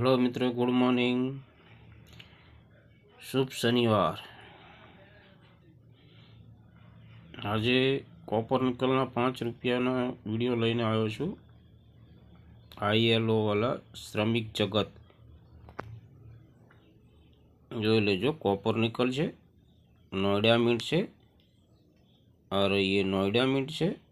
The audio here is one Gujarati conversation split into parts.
હલો મિત્રો ગુડ મોર્નિંગ શુભ શનિવાર. આજે કોપર નિકલના પાંચ રૂપિયાનો વીડિયો લઈને આવ્યો છું. આઈએલઓવાળા શ્રમિક જગત. જોઈ લેજો, કોપર નિકલ છે નોઈડા મીટ છે, અરે એ નોઈડા મીટ છે.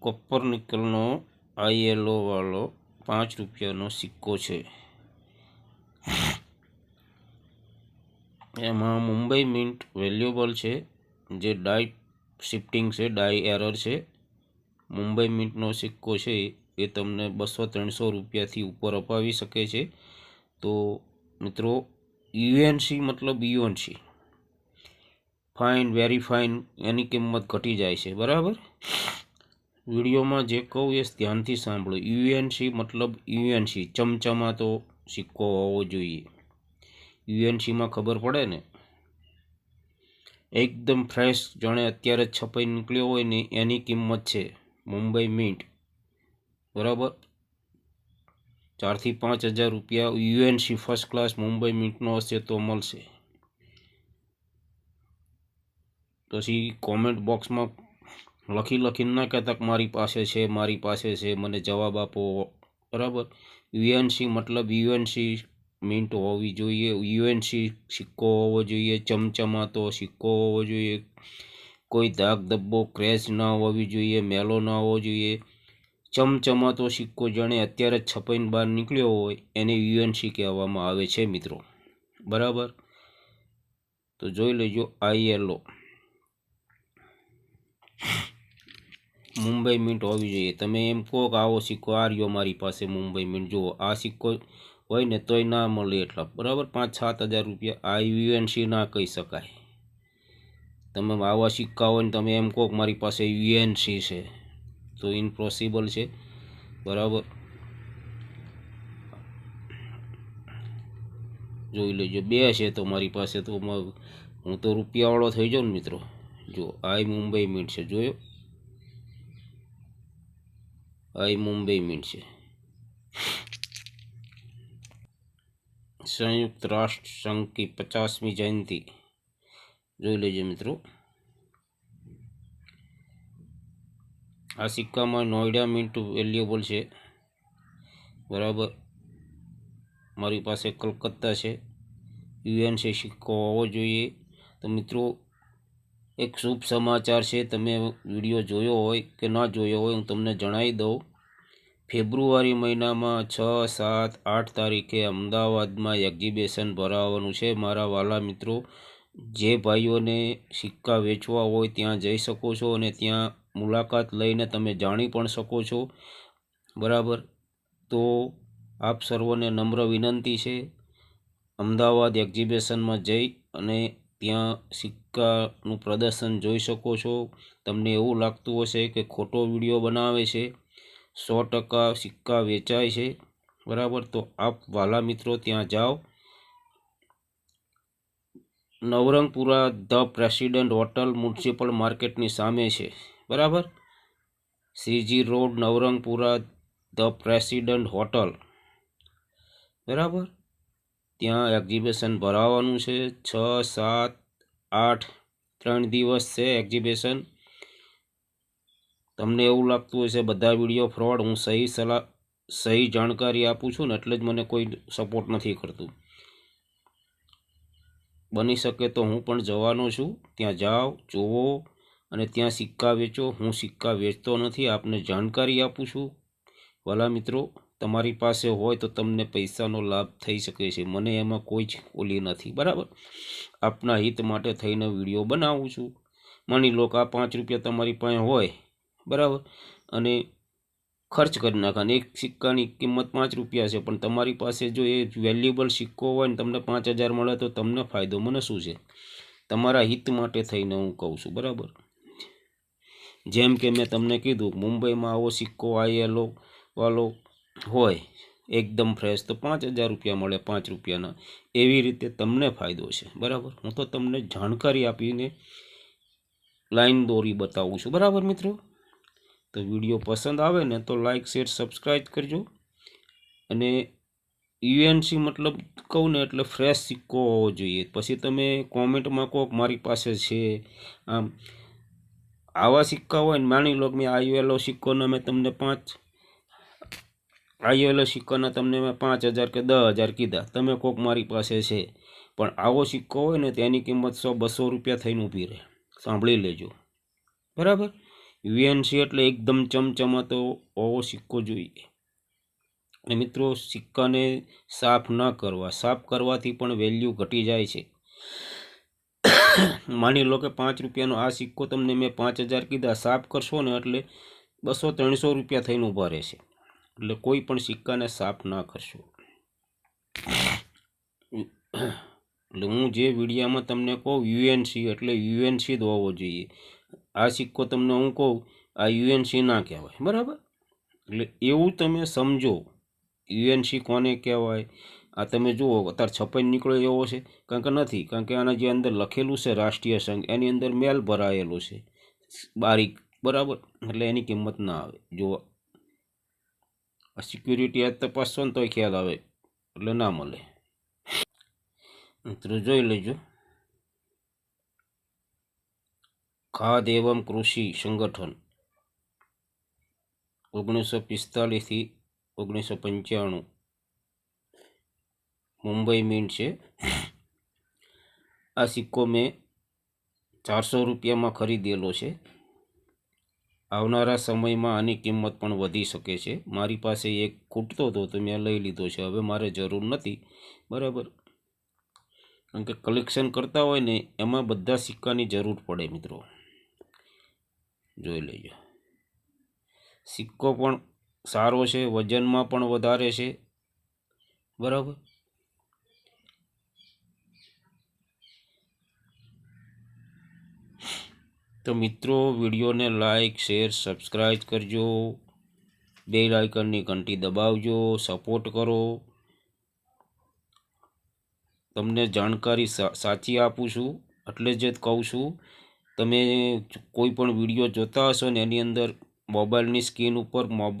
કોપર નિકલનો આઈએલઓ વાળો પાંચ રૂપિયાનો સિક્કો છે. એમાં મુંબઈ મિન્ટ વેલ્યુએબલ છે, જે ડાય શિફ્ટિંગ છે ડાય એરર છે. મુંબઈ મિન્ટનો સિક્કો છે, એ તમને બસો ત્રણસો રૂપિયાથી ઉપર અપાવી શકે છે. તો મિત્રો, યુએનસી મતલબ U N C. Fine, very fine, એની કિંમત ઘટી જાય છે, બરાબર? વિડીયોમાં જે કહું એ ધ્યાનથી સાંભળો. યુએનસી મતલબ યુએનસી. ચમચમાં તો સિક્કો હોવો જોઈએ. યુએનસીમાં ખબર પડે ને? એકદમ ફ્રેશ, જાણે અત્યારે છપાઈ નીકળ્યો હોય ને એની કિંમત છે. મુંબઈ મિન્ટ બરાબર? ચારથી પાંચ હજાર રૂપિયા U N C first class Mumbai મિન્ટનો હશે તો મળશે. પછી કોમેન્ટ બોક્સમાં લખી લખીને ના કહેતા મારી પાસે છે, મારી પાસે છે, મને જવાબ આપો. બરાબર? યુએનસી મતલબ યુએનસી મિન્ટ હોવી જોઈએ. યુએનસી સિક્કો હોવો જોઈએ, ચમચમાતો સિક્કો હોવો જોઈએ. કોઈ દાગ ધબ્બો ક્રેશ ના હોવી જોઈએ, મેલો ના હોવો જોઈએ. ચમચમાતો સિક્કો જાણે અત્યારે છપાઈને બહાર નીકળ્યો હોય એને યુએનસી કહેવામાં આવે છે મિત્રો. બરાબર? તો જોઈ લેજો આઈએલઓ. મુંબઈ મિન્ટ હોવી જોઈએ. તમે એમ કહો કે આવો સિક્કો, આ રહ્યો મારી પાસે મુંબઈ મિન્ટ જુઓ, આ સિક્કો હોય ને તોય ના મળે એટલા. બરાબર? પાંચ સાત હજાર રૂપિયા. આ યુએનસી ના કહી શકાય. તમે આવા સિક્કા હોય ને તમે એમ કહો કે મારી પાસે યુએનસી છે, તો ઇમ્પોસિબલ છે. બરાબર? જોઈ લેજો. બે છે તો મારી પાસે તો હું તો રૂપિયાવાળો થઈ જાઉં ને મિત્રો. જો આ મુંબઈ મિન્ટ છે. જોયો? આ મુંબઈ છે. સંયુક્ત રાષ્ટ્ર સંઘ કી પચાસમી જયંતિ. જોઈ લેજો મિત્રો. આ સિક્કામાં નોઈડા મિન્ટ વેલ્યુએબલ છે. બરાબર. મારી પાસે કલકત્તા છે. યુએનસી સિક્કો હોવો જોઈએ. તો મિત્રો, એક શુભ સમાચાર છે. તમે વીડિયો જોયો હોય કે ના જોયો હોય, હું તમને જણાવી દઉં. ફેબ્રુઆરી મહિનામાં છ, સાત, આઠ તારીખે અમદાવાદમાં એક્ઝિબિશન ભરાવાનું છે. મારા વાલા મિત્રો, જે ભાઈઓને સિક્કા વેચવા હોય ત્યાં જઈ શકો છો અને ત્યાં મુલાકાત લઈને તમે જાણી પણ શકો છો. બરાબર? તો આપ સર્વોને નમ્ર વિનંતી છે. અમદાવાદ એક્ઝિબિશનમાં જઈ અને ત્યાં સિક્કાનું પ્રદર્શન જોઈ શકો છો. તમને એવું લાગતું હશે કે ખોટો વીડિયો બનાવે છે. સો ટકા સિક્કા વેચાય છે. બરાબર? તો આપ વાલા મિત્રો ત્યાં જાઓ. Navrangpura the president hotel municipal માર્કેટની સામે છે. બરાબર? Shriji road, Navrangpura the president hotel. બરાબર? ત્યાં એક્ઝિબિશન ભરાવાનું છે. છ, સાત, આઠ, ત્રણ દિવસ છે એક્ઝિબિશન. તમને એવું લાગતું હશે, બધા વીડિયો ફ્રોડ, હું સહી સલાહ, સહી જાણકારી આપું છું ને એટલે જ મને કોઈ સપોર્ટ નથી કરતું. બની શકે તો હું પણ જવાનો છું. ત્યાં જાઓ, જુઓ અને ત્યાં સિક્કા વેચો. હું સિક્કા વેચતો નથી, આપને જાણકારી આપું છું. વાલા મિત્રો, તમારી પાસે હોય તો તમને પૈસાનો લાભ થઈ શકે છે. મને એમાં કોઈ જ ઓલી નથી, બરાબર? આપના હિત માટે થઈને વીડિયો બનાવું છું. માની લો કે આ પાંચ રૂપિયા તમારી પાસે હોય બરાબર? અને ખર્ચ કરી નાખવાના. એક સિક્કાની કિંમત પાંચ રૂપિયા છે, પણ તમારી પાસે જો એ વેલ્યુએબલ સિક્કો હોય ને તમને પાંચ હજાર મળે તો તમને ફાયદો. મને શું છે? તમારા હિત માટે થઈને હું કહું છું, બરાબર? જેમ કે મેં તમને કીધું, મુંબઈમાં આવો સિક્કો આયેલો વાલો હોય, એકદમ ફ્રેશ તો પાંચ હજાર રૂપિયા મળે પાંચ રૂપિયાના. એવી રીતે તમને ફાયદો છે, બરાબર? હું તો તમને જાણકારી આપીને લાઈન દોરી બતાવું છું. બરાબર મિત્રો? તો વીડિયો પસંદ આવે ને તો લાઇક શેર સબસ્ક્રાઈબ કરજો. અને યુએનસી મતલબ કહું ને એટલે ફ્રેશ સિક્કો હોવો જોઈએ. પછી તમે કોમેન્ટમાં કહો મારી પાસે છે. આમ, આવા સિક્કા હોય ને માની લો કે મેં આયુએલો સિક્કોના મેં તમને પાંચ આયુએલો સિક્કાના તમને મેં પાંચ હજાર કે દસ હજાર કીધા. તમે કોક મારી પાસે છે. પણ આવો સિક્કો હોય ને તેની કિંમત સો બસો રૂપિયા થઈને ઊભી રહે. સાંભળી લેજો. બરાબર? યુએનસી એટલે એકદમ ચમચમાતો હોવો સિક્કો જોઈએ. અને મિત્રો, સિક્કાને સાફ ન કરવા, સાફ કરવાથી પણ વેલ્યુ ઘટી જાય છે. માની લો કે પાંચ રૂપિયાનો આ સિક્કો તમને મેં પાંચ હજાર કીધા, સાફ કરશો ને એટલે બસો ત્રણસો રૂપિયા થઈને ઊભા રહેશે. એટલે કોઈ પણ સિક્કાને સાફ ના કરશો. એટલે હું જે વિડીયામાં તમને કહું યુએનસી એટલે યુએનસી હોવો જોઈએ. આ સિક્કો તમને હું કહું, આ યુએનસી ના કહેવાય, બરાબર? એટલે એવું તમે સમજો, યુએનસી કોને કહેવાય? આ તમે જુઓ, અત્યારે છપાઈ નીકળે એવો છે, કારણ કે નથી, કારણ કે આના જે અંદર લખેલું છે રાષ્ટ્રીય સંઘ, એની અંદર મેલ ભરાયેલું છે, બારીક, બરાબર? એટલે એની કિંમત ના આવે. જો સિક્યુરિટી આ તપાસશો ને તોય ખ્યાલ આવે, એટલે ના મળે. મિત્રો જોઈ લેજો. ખાદ એવમ કૃષિ સંગઠન. ઓગણીસો પિસ્તાલીસથી ઓગણીસો પંચાણું મુંબઈ મિન્ટ છે. આ સિક્કો મેં ચારસો રૂપિયામાં ખરીદેલો છે. આવનારા સમયમાં આની કિંમત પણ વધી શકે છે. મારી પાસે એક ખૂટતો હતો તો મેં લઈ લીધો છે. હવે મારે જરૂર નથી. બરાબર? કારણ કે કલેક્શન કરતા હોય ને, એમાં બધા સિક્કાની જરૂર પડે મિત્રો. જોઈ લેજો. સિક્કો પણ સારો છે, વજનમાં પણ વધારે છે. બરાબર? તો મિત્રો, વિડીયોને લાઈક, શેર, સબસ્ક્રાઈબ કરજો. બે લાઇકનની ઘંટી દબાવજો, સપોર્ટ કરો. તમને જાણકારી સાચી આપું છું, એટલે જ કહું છું. તમે કોઈ પણ વીડિયો જોતા હશો ને એની અંદર મોબાઈલની સ્ક્રીન ઉપર મોબ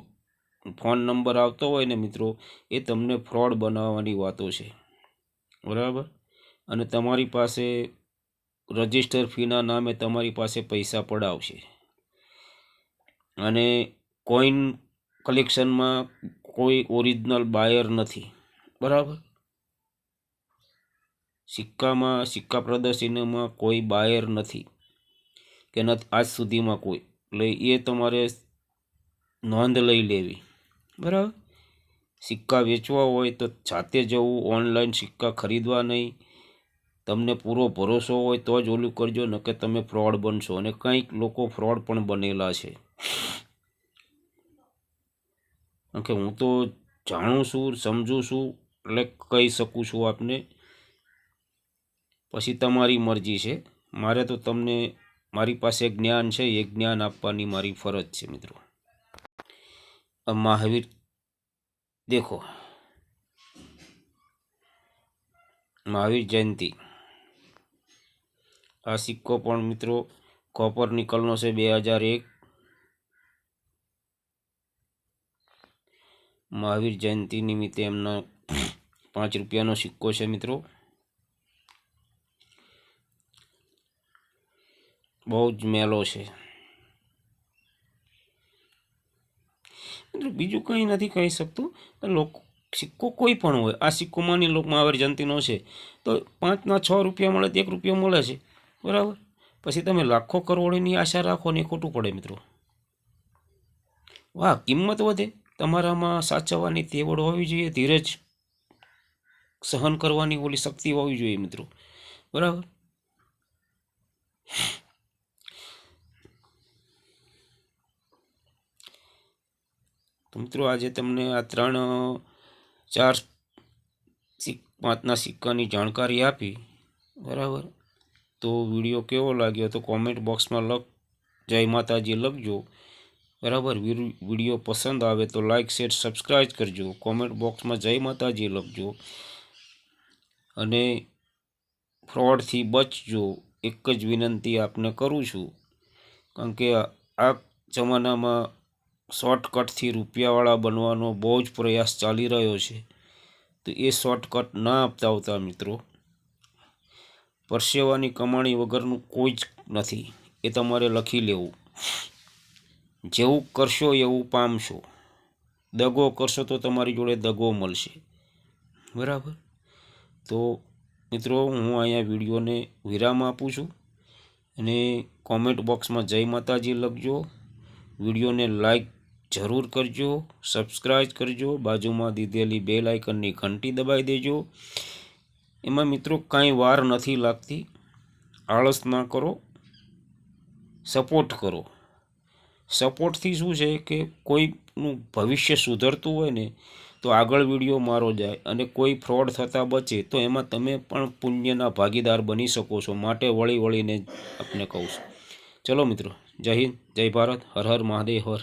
ફોન નંબર આવતો હોય ને મિત્રો, એ તમને ફ્રોડ બનાવવાની વાતો છે. બરાબર? અને તમારી પાસે રજિસ્ટર ફીના નામે તમારી પાસે પૈસા પડાવશે. અને કોઈન કલેક્શનમાં કોઈ ઓરિજિનલ બાયર નથી. બરાબર? સિક્કામાં, સિક્કા પ્રદર્શનીમાં કોઈ બાયર નથી. કે નથી, આજ સુધીમાં કોઈ. એટલે એ તમારે નોંધ લઈ લેવી. બરાબર? સિક્કા વેચવા હોય તો જાતે જવું, ઓનલાઈન સિક્કા ખરીદવા નહીં. તમને પૂરો ભરોસો હોય તો જ ઓલું કરજો ન કે તમે ફ્રોડ બનશો. અને કંઈક લોકો ફ્રોડ પણ બનેલા છે. કે હું તો જાણું છું, સમજું છું, એટલે કહી શકું છું આપને. પછી તમારી મરજી છે. મારે તો તમને મારી પાસે જ્ઞાન છે, એ જ્ઞાન આપવાની મારી ફરજ છે મિત્રો. મહાવીર, દેખો. મહાવીર જયંતિ. આ સિક્કો પણ મિત્રો કોપર નિકલનો છે બે હજાર એક. મહાવીર જયંતિ નિમિત્તે એમના પાંચ રૂપિયાનો સિક્કો છે મિત્રો. બહુ જ મેલો છે. મિત્રો, બીજું કંઈ નથી કહી શકતું લોકો, સિક્કો કોઈ પણ હોય, આ સિક્કો માની લો મહાવીર જયંતિનો છે, તો પાંચના છ રૂપિયા મળે તો એક રૂપિયો મળે છે, બરાબર? પછી તમે લાખો કરોડની આશા રાખો ને ખોટું પડે, મિત્રો. વાહ, કિંમત વધે. તમારામાં સાચવવાની તેવડ હોવી જોઈએ, ધીરજ સહન કરવાની ઓલી શક્તિ હોવી જોઈએ, મિત્રો. બરાબર? મિત્રો, આજે તમને આ ત્રણ, ચાર પાંચના સિક્કાની જાણકારી આપી. બરાબર? તો વીડિયો કેવો લાગ્યો તો કોમેન્ટ બોક્સમાં લખ, જય માતાજી લખજો. બરાબર? વીડિયો પસંદ આવે તો લાઇક શેર સબસ્ક્રાઈબ કરજો. કોમેન્ટ બોક્સમાં જય માતાજી લખજો. અને ફ્રોડથી બચજો. એક જ વિનંતી આપને કરું છું. કારણ કે આ જમાનામાં શોર્ટકટથી રૂપિયાવાળા બનવાનો બહુ જ પ્રયાસ ચાલી રહ્યો છે. તો એ શોર્ટકટ ના આપતા આવતા મિત્રો. પરસેવાની કમાણી વગરનું કોઈ જ નથી. એ તમારે લખી લેવું. જેવું કરશો એવું પામશો. દગો કરશો તો તમારી જોડે દગો મળશે. બરાબર? તો મિત્રો, હું અહીંયા વિડીયોને વિરામ આપું છું અને કોમેન્ટ બોક્સમાં જય માતાજી લખજો. વિડીયોને લાઈક જરૂર કરજો સબસ્ક્રાઈબ કરજો, બાજુમાં દીધેલી બે લાઇકનની ઘંટી દબાવી દેજો. એમાં મિત્રો કાંઈ વાર નથી લાગતી. આળસ ના કરો સપોર્ટ કરો. સપોર્ટથી શું છે કે કોઈનું ભવિષ્ય સુધરતું હોય ને, તો આગળ વીડિયો મારો જાય અને કોઈ ફ્રોડ થતાં બચે, તો એમાં તમે પણ પુણ્યના ભાગીદાર બની શકો છો. માટે વળી વળીને આપને કહું છું. ચલો મિત્રો, જય હિન્દ, જય ભારત, હર હર મહાદેવ, હર